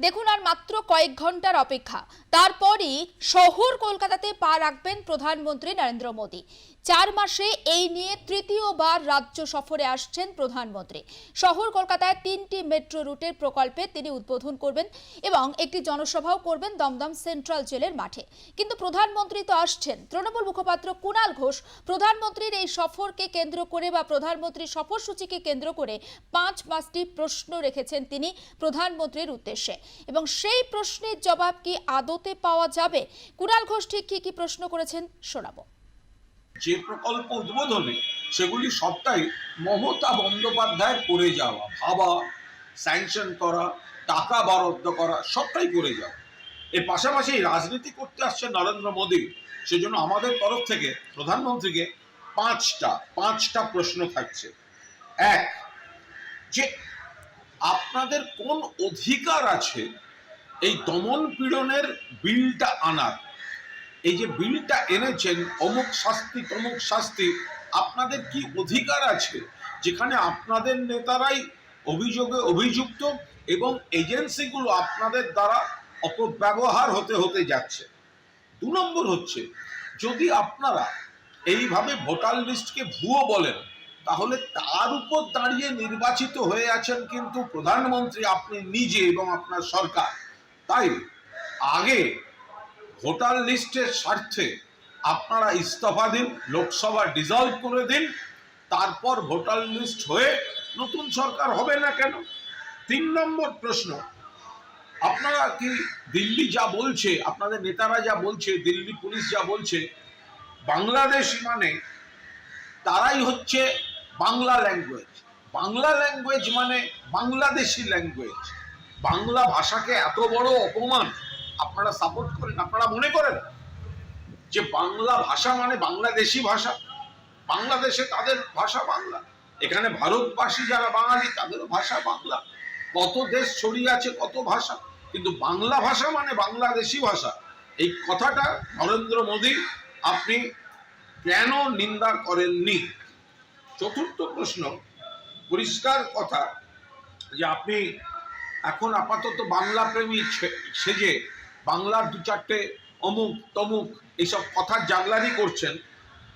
দেখুন আর মাত্র কয়েক ঘণ্টার অপেক্ষা। তারপরই শহর কলকাতাতে পা রাখবেন প্রধানমন্ত্রী নরেন্দ্র মোদী। চার মাসে এই নিয়ে তৃতীয়বার রাজ্য সফরে আসছেন প্রধানমন্ত্রী। শহর কলকাতায় তিনটি মেট্রো রুটের প্রকল্পে তিনি উদ্বোধন করবেন এবং একটি জনসভাও করবেন দমদম সেন্ট্রাল জেলের মাঠে। কিন্তু প্রধানমন্ত্রী তো আসছেন। তৃণমূল মুখপাত্র কুণাল ঘোষ প্রধানমন্ত্রীর এই সফরকে কেন্দ্র করে বা প্রধানমন্ত্রীর সফরসূচিকে কেন্দ্র করে পাঁচ পাঁচটি প্রশ্ন রেখেছেন তিনি প্রধানমন্ত্রীর উদ্দেশ্যে। এবং সেই প্রশ্নের জবাব কি আদতে পাওয়া যাবে? কুণাল ঘোষ ঠিক কি কি প্রশ্ন করেছেন শোনাবো। যে প্রকল্প উদ্বোধনে সেগুলি সবটাই মমতা বন্দ্যোপাধ্যায়ের করে যাওয়া, ভাবা স্যাংশন করা, টাকা বরাদ্দ করা, সবটাই করে যাওয়া। এর পাশাপাশি রাজনীতি করতে আসছে নরেন্দ্র মোদী, সেজন্য আমাদের তরফ থেকে, প্রধানমন্ত্রীকে পাঁচটা পাঁচটা প্রশ্ন থাকছে। এক, যে আপনাদের কোন অধিকার আছে এই দমন পীড়নের বিলটা আনার? এই যে বিলটা এনেছেন, অমুক শাস্তি, তমুক শাস্তি, আপনাদের কি অধিকার আছে? যেখানে আপনাদের নেতারাই অভিযোগে অভিযুক্ত এবং এজেন্সিগুলো আপনাদের দ্বারা অপব্যবহার হতে হতে যাচ্ছে। দু নম্বর হচ্ছে, যদি আপনারা এইভাবে ভোটার লিস্টকে ভুয়ো বলেন, তাহলে তার উপর দাঁড়িয়ে নির্বাচিত হয়ে আছেন কিন্তু প্রধানমন্ত্রী আপনি নিজে এবং আপনার সরকার। তাই আগে ভোটার লিস্টের স্বার্থে আপনারা ইস্তফা দিন, লোকসভা ডিজলভ করে দিন, তারপর ভোটার লিস্ট হয়ে নতুন সরকার হবে না কেন? তিন নম্বর প্রশ্ন, আপনারা কি দিল্লি যা বলছে, আপনাদের নেতারা যা বলছে, দিল্লি পুলিশ যা বলছে, বাংলাদেশ মানে তারাই হচ্ছে বাংলা ল্যাঙ্গুয়েজ বাংলা ল্যাঙ্গুয়েজ মানে বাংলাদেশি ল্যাঙ্গুয়েজ বাংলা ভাষাকে এত বড় অপমান আপনারা সাপোর্ট করেন, আপনারা মনে করেন যে বাংলা ভাষা মানে বাংলাদেশি ভাষা? বাংলাদেশে তাদের ভাষা বাংলা। এখানে ভারতবাসী যারা বাঙালি, তাদেরও ভাষা বাংলা। কত দেশ ছড়িয়ে আছে, কত ভাষা। কিন্তু বাংলা ভাষা মানে বাংলাদেশি ভাষা। এই কথাটা নরেন্দ্র মোদী, আপনি কেন নিন্দা করেননি? চতুর্থ প্রশ্ন, পরিষ্কার কথা যে আপনি এখন আপাতত বাংলা প্রেমী সেজে বাংলার দু চারটে অমুক তমুক এইসব কথার জাগলারি করছেন।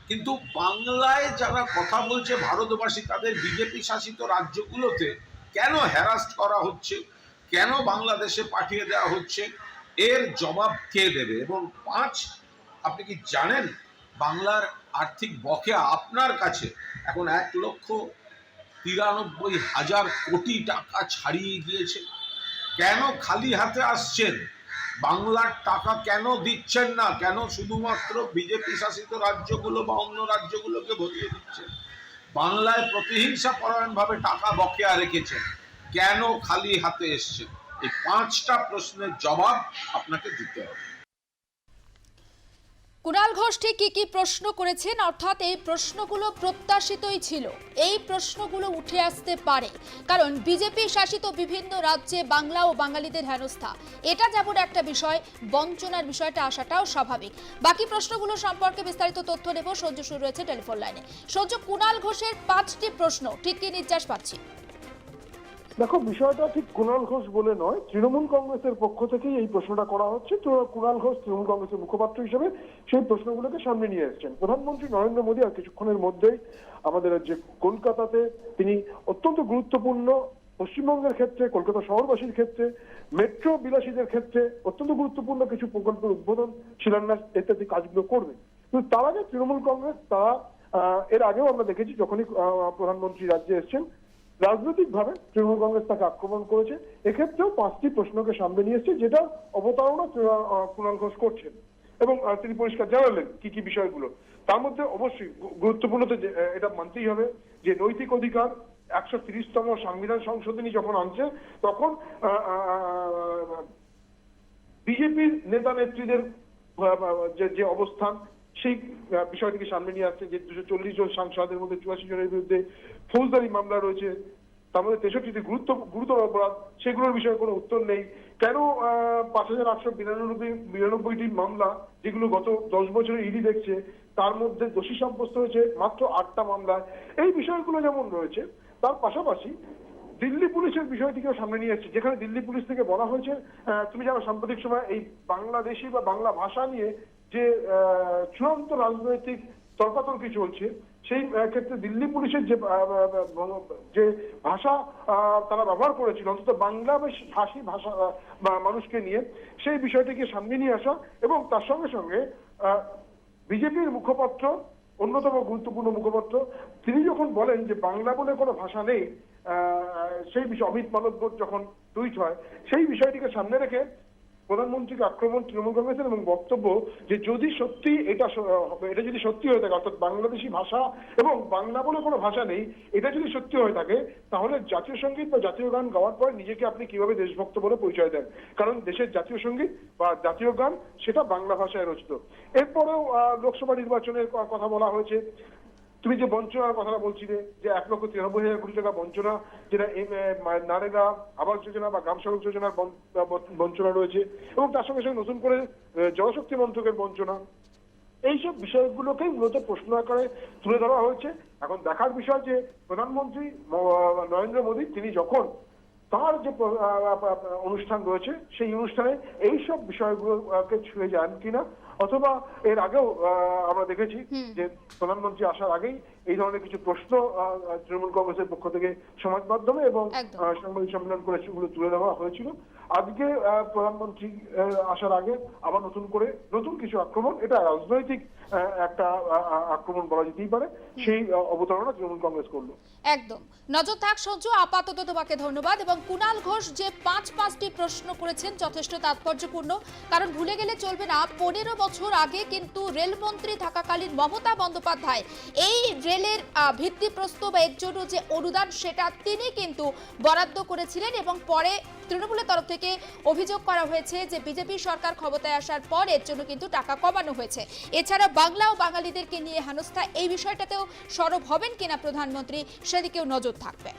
কিন্তু বাংলায় যারা কথা বলছে, ভারতবাসী, তাদের বিজেপি শাসিত রাজ্যগুলোতে কেন হ্যারাস্ট করা হচ্ছে? কেন বাংলাদেশে পাঠিয়ে দেওয়া হচ্ছে? এর জবাব কে দেবে? এবং পাঁচ, আপনি কি জানেন বাংলার আর্থিক বকেয়া আপনার কাছে? এখন এক লক্ষ তিরানব্বই হাজার কোটি টাকা ছাড়িয়ে গিয়েছে। কেন খালি হাতে আসছেন? বাংলার টাকা কেন দিচ্ছেন না? কেন শুধুমাত্র বিজেপি শাসিত রাজ্যগুলো বা অন্য রাজ্যগুলোকে ভরিয়ে দিচ্ছেন? বাংলায় প্রতিহিংসা পরায়ণভাবে টাকা বকেয়া রেখেছেন। কেন খালি হাতে এসছেন? এই পাঁচটা প্রশ্নের জবাব আপনাকে দিতে হবে। কুণাল ঘোষ ঠিক কি কি প্রশ্ন করেছেন? অর্থাৎ এই প্রশ্নগুলো প্রত্যাশিতই ছিল। এই প্রশ্নগুলো উঠে আসতে পারে। কারণ বিজেপি শাসিত বিভিন্ন রাজ্যে বাংলা ও বাঙালিদের হেনস্থা। এটা যেমন একটা বিষয়, বঞ্চনার বিষয়টা আসাটাও স্বাভাবিক। বাকি প্রশ্নগুলো সম্পর্কে বিস্তারিত তথ্য নেব। সহ্য শুরু রয়েছে টেলিফোন লাইনে। সহ্য কুণাল ঘোষের পাঁচটি প্রশ্ন। ঠিক কি নির্যাস পাচ্ছি? দেখো, বিষয়টা ঠিক কুণাল ঘোষ বলে নয়। তৃণমূল কংগ্রেসের পক্ষ থেকেই এই প্রশ্নটা করা হচ্ছে। কুণাল ঘোষ তৃণমূল কংগ্রেসের মুখপাত্র হিসেবে সেই প্রশ্নগুলোকে সামনে নিয়ে এসেছেন। প্রধানমন্ত্রী নরেন্দ্র মোদী আর কিছুক্ষণের মধ্যেই আমাদের রাজ্যে কলকাতাতে তিনি অত্যন্ত গুরুত্বপূর্ণ পশ্চিমবঙ্গের ক্ষেত্রে, কলকাতা শহরবাসীর ক্ষেত্রে, মেট্রো বিলাসীদের ক্ষেত্রে অত্যন্ত গুরুত্বপূর্ণ কিছু প্রকল্পের উদ্বোধন, শিলান্যাস ইত্যাদি কাজগুলো করবে। কিন্তু তার আগে তৃণমূল কংগ্রেস, তারা এর আগেও আমরা দেখেছি যখনই প্রধানমন্ত্রী রাজ্যে এসেছেন রাজনৈতিকভাবে তৃণমূল কংগ্রেস তাকে আক্রমণ করেছে। এক্ষেত্রেও পাঁচটি প্রশ্নকে সামনে নিয়ে এসেছে, যেটা অবতারণা কুণাল ঘোষ করছেন। এবং তিনি পরিষ্কার জানালেন কি কি বিষয়গুলো। তার মধ্যে অবশ্যই গুরুত্বপূর্ণ তো এটা মানতেই হবে যে নৈতিক অধিকার, একশো তিরিশতম সংবিধান সংশোধনী যখন আনছে তখন বিজেপির নেতা নেত্রীদের যে অবস্থান সেই বিষয়টিকে সামনে নিয়ে আসছে যে দুশো চল্লিশ জন সাংসদের মধ্যে চুরাশি জনের বিরুদ্ধে ফৌজদারি মামলা রয়েছে, তার মধ্যে তেষট্টিটি গুরুত্ব গুরুতর অপরাধ, সেগুলোর বিষয়ে কোনো উত্তর নেই। কেন পাঁচ হাজার আটশো বিরানব্বই, বিরানব্বইটি মামলা, যেগুলো গত দশ বছরে ইডি দেখছে, তার মধ্যে দোষী সাব্যস্ত হয়েছে মাত্র আটটা মামলায়। এই বিষয়গুলো যেমন রয়েছে, তার পাশাপাশি দিল্লি পুলিশের বিষয়টিকেও সামনে নিয়ে এসেছে, যেখানে দিল্লি পুলিশ থেকে বলা হয়েছে তুমি জানো সাম্প্রতিক সময় এই বাংলাদেশি বা বাংলা ভাষা নিয়ে যে চূড়ান্ত রাজনৈতিক তর্কাতর্কি চলছে, সেই ক্ষেত্রে দিল্লি পুলিশের যে যে ভাষা তারা ব্যবহার করেছিল, অন্তত বাংলা ভাষী ভাষা মানুষকে নিয়ে, সেই বিষয়টিকে সামনে নিয়ে আসা এবং তার সঙ্গে সঙ্গে বিজেপির মুখপাত্র, অন্যতম গুরুত্বপূর্ণ মুখপাত্র, তিনি যখন বলেন যে বাংলা বলে কোনো ভাষা নেই সেই বিষয় অমিত মালব্য যখন টুইট হয়, সেই বিষয়টিকে সামনে রেখে প্রধানমন্ত্রীকে আক্রমণ তৃণমূল কংগ্রেসের এবং বক্তব্য যে যদি সত্যি এটা এটা যদি সত্যি হয়ে থাকে, অর্থাৎ বাংলাদেশি ভাষা এবং বাংলা বলে কোনো ভাষা নেই, এটা যদি সত্যি হয়ে থাকে, তাহলে জাতীয় সংগীত বা জাতীয় গান গাওয়ার পর নিজেকে আপনি কীভাবে দেশভক্ত বলে পরিচয় দেন? কারণ দেশের জাতীয় সংগীত বা জাতীয় গান, সেটা বাংলা ভাষায় রচিত। এরপরেও লোকসভা নির্বাচনের কথা বলা হয়েছে। তুমি যে বঞ্চনার কথাটা বলছিলে, যে এক লক্ষ তিরানব্বই হাজার কোটি টাকা বঞ্চনা, যেটা নারেগা আবাস যোজনা বা গ্রাম সড়ক যোজনার বঞ্চনা রয়েছে, এবং তার সঙ্গে সঙ্গে নতুন করে জলশক্তি মন্ত্রকের বঞ্চনা। এইসব বিষয়গুলোকেই মূলত প্রশ্ন আকারে তুলে ধরা হয়েছে। এখন দেখার বিষয় যে, প্রধানমন্ত্রী নরেন্দ্র মোদী, তিনি যখন তার যে অনুষ্ঠান রয়েছে, সেই অনুষ্ঠানে এইসব বিষয়গুলোকে ছুঁয়ে যান কিনা অথবা এর আগেও আহ, আমরা দেখেছি যে প্রধানমন্ত্রী আসার আগেই এই ধরনের কিছু প্রশ্ন তৃণমূল কংগ্রেসের পক্ষ থেকে সমাজ মাধ্যমে এবং সাংবাদিক সম্মেলন করে সেগুলো তুলে দেওয়া হয়েছিল। আজকে প্রধানমন্ত্রী আসার আগে আবার নতুন করে নতুন কিছু আক্রমণ এটা রাজনৈতিক একটা আক্রমণ বলা যেতেই পারে সেই অবতারণা তৃণমূল কংগ্রেস করল। একদম। নজর থাক সঞ্জু আপাতত তোমাকে ধন্যবাদ এবং কুণাল ঘোষ যে পাঁচ পাঁচটি প্রশ্ন করেছেন যথেষ্ট তাৎপর্যপূর্ণ। কারণ ভুলে গেলে চলবে না পনেরো বছর আগে কিন্তু রেলমন্ত্রী থাকাকালীন মমতা বন্দ্যোপাধ্যায় এই রেলের এর জন্য যে অনুদান সেটা তিনি কিন্তু বরাদ্দ করেছিলেন এবং পরে তৃণমূলের তরফ থেকে অভিযোগ করা হয়েছে যে বিজেপি সরকার ক্ষমতায় আসার পর এর জন্য কিন্তু টাকা কমানো হয়েছে। এছাড়া বাংলা ও বাঙালিদেরকে নিয়ে হেনস্থা, এই বিষয়টাতেও সরব হবেন কিনা প্রধানমন্ত্রী, সেদিকেও নজর থাকবে।